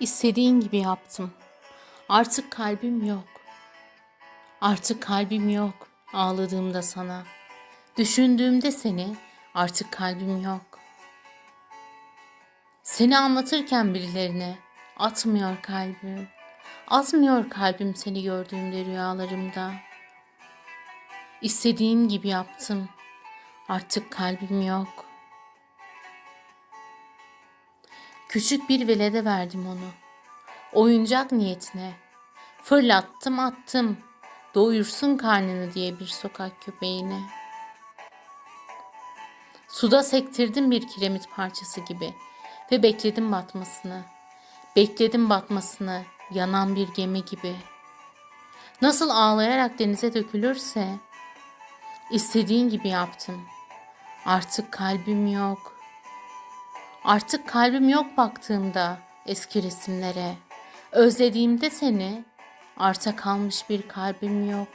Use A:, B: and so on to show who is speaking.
A: İstediğin gibi yaptım. Artık kalbim yok. Artık kalbim yok. Ağladığımda sana. Düşündüğümde seni artık kalbim yok. Seni anlatırken birilerine atmıyor kalbim. Atmıyor kalbim seni gördüğümde rüyalarımda. İstediğin gibi yaptım. Artık kalbim yok. Küçük bir velede verdim onu. Oyuncak niyetine. Fırlattım attım. Doyursun karnını diye bir sokak köpeğine. Suda sektirdim bir kiremit parçası gibi ve bekledim batmasını. Bekledim batmasını yanan bir gemi gibi. Nasıl ağlayarak denize dökülürse istediğin gibi yaptım. Artık kalbim yok. Artık kalbim yok baktığımda eski resimlere. Özlediğimde seni arta kalmış bir kalbim yok.